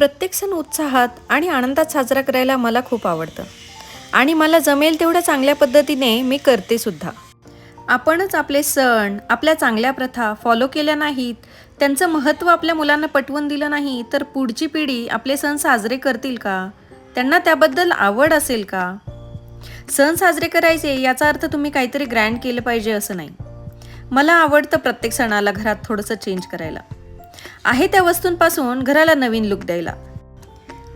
प्रत्येक सण उत्साहात आणि आनंदात साजरा करायला मला खूप आवडतं. आणि मला जमेल तेवढ्या चांगल्या पद्धतीने मी करते सुद्धा. आपणच आपले सण आपल्या चांगल्या प्रथा फॉलो केल्या नाहीत त्यांचं महत्त्व आपल्या मुलांना पटवून दिलं नाही तर पुढची पिढी आपले सण साजरे करतील का? त्यांना त्याबद्दल आवड असेल का? सण साजरे करायचे याचा अर्थ तुम्ही काहीतरी ग्रँड केलं पाहिजे असं नाही. मला आवडतं प्रत्येक सणाला घरात थोडंसं चेंज करायला. आहे त्या वस्तूंपासून घराला नवीन लुक द्यायला.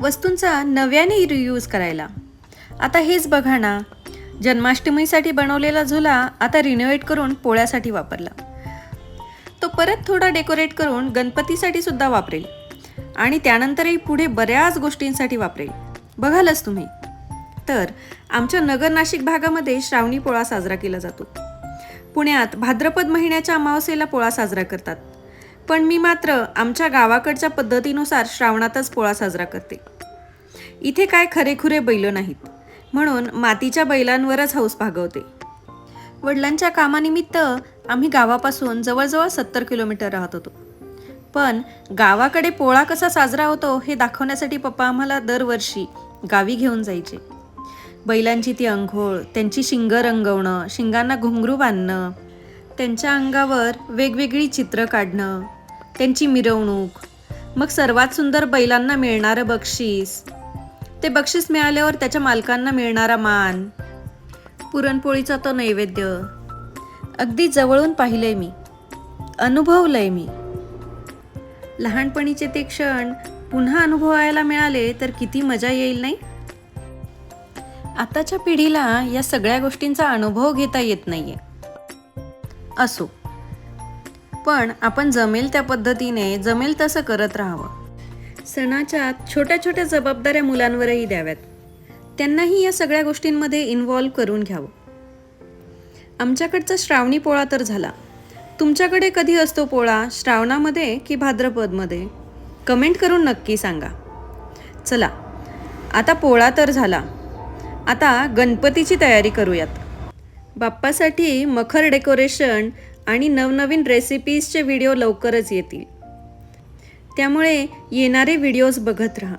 वस्तूंचा नव्याने रियूज करायला. आता हेच बघा ना. जन्माष्टमीसाठी बनवलेला झुला आता रिनोव्हेट करून पोळ्यासाठी वापरला. तो परत थोडा डेकोरेट करून गणपतीसाठी सुद्धा वापरेल. आणि त्यानंतरही पुढे बऱ्याच गोष्टींसाठी वापरेल. बघालच तुम्ही. तर आमच्या नगर नाशिक भागामध्ये श्रावणी पोळा साजरा केला जातो. पुण्यात भाद्रपद महिन्याच्या अमावस्येला पोळा साजरा करतात. पण मी मात्र आमच्या गावाकडच्या पद्धतीनुसार श्रावणातच पोळा साजरा करते. इथे काय खरेखुरे बैल नाहीत म्हणून मातीच्या बैलांवरच हौस भागवते. वडिलांच्या कामानिमित्त आम्ही गावापासून जवळजवळ सत्तर किलोमीटर राहत होतो. पण गावाकडे पोळा कसा साजरा होतो हे दाखवण्यासाठी पप्पा आम्हाला दरवर्षी गावी घेऊन जायचे. बैलांची ती अंघोळ त्यांची शिंग रंगवणं शिंगांना घुंगरू बांधणं त्यांच्या अंगावर वेगवेगळी चित्र काढणं त्यांची मिरवणूक मग सर्वात सुंदर बैलांना मिळणारं बक्षीस. ते बक्षीस मिळाल्यावर त्याच्या मालकांना मिळणारा मान. पुरणपोळीचा तो नैवेद्य. अगदी जवळून पाहिलंय मी. अनुभवलंय मी. लहानपणीचे ते क्षण पुन्हा अनुभवायला मिळाले तर किती मजा येईल नाही? आताच्या पिढीला या सगळ्या गोष्टींचा अनुभव घेता येत नाहीये. असो. पण आपण जमेल त्या पद्धतीने जमेल तसं करत राहावं. सणाच्या छोट्या छोट्या जबाबदाऱ्या मुलांवरही द्याव्यात. त्यांनाही या सगळ्या गोष्टींमध्ये इन्व्हॉल्व करून घ्यावं. आमच्याकडचा श्रावणी पोळा तर झाला. तुमच्याकडे कधी असतो पोळा? श्रावणामध्ये की भाद्रपदमध्ये? कमेंट करून नक्की सांगा. चला आता पोळा तर झाला. आता गणपतीची तयारी करूयात. बाप्पासाठी मखर डेकोरेशन आणि नवनवीन रेसिपीजचे व्हिडिओ लवकरच येतील. त्यामुळे येणारे व्हिडिओज बघत राहा.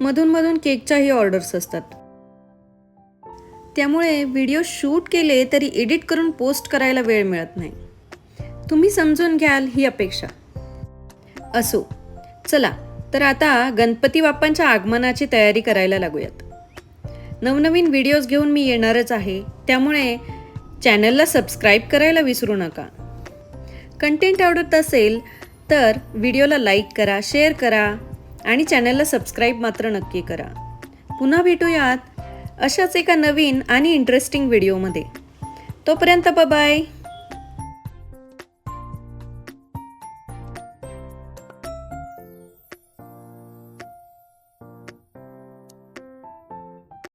मधूनमधून केकच्याही ऑर्डर्स असतात. त्यामुळे व्हिडिओ शूट केले तरी एडिट करून पोस्ट करायला वेळ मिळत नाही. तुम्ही समजून घ्याल ही अपेक्षा. असो चला तर आता गणपती बाप्पांच्या आगमनाची तयारी करायला लागूयात. नवनवीन व्हिडिओज घेऊन मी येणारच आहे. त्यामुळे चॅनलला सबस्क्राईब करायला विसरू नका. कंटेंट आवडत असेल तर व्हिडिओला लाईक करा शेअर करा आणि चॅनलला सबस्क्राईब मात्र नक्की करा. पुन्हा भेटूयात अशाच एका नवीन आणि इंटरेस्टिंग व्हिडिओमध्ये तोपर्यंत बाय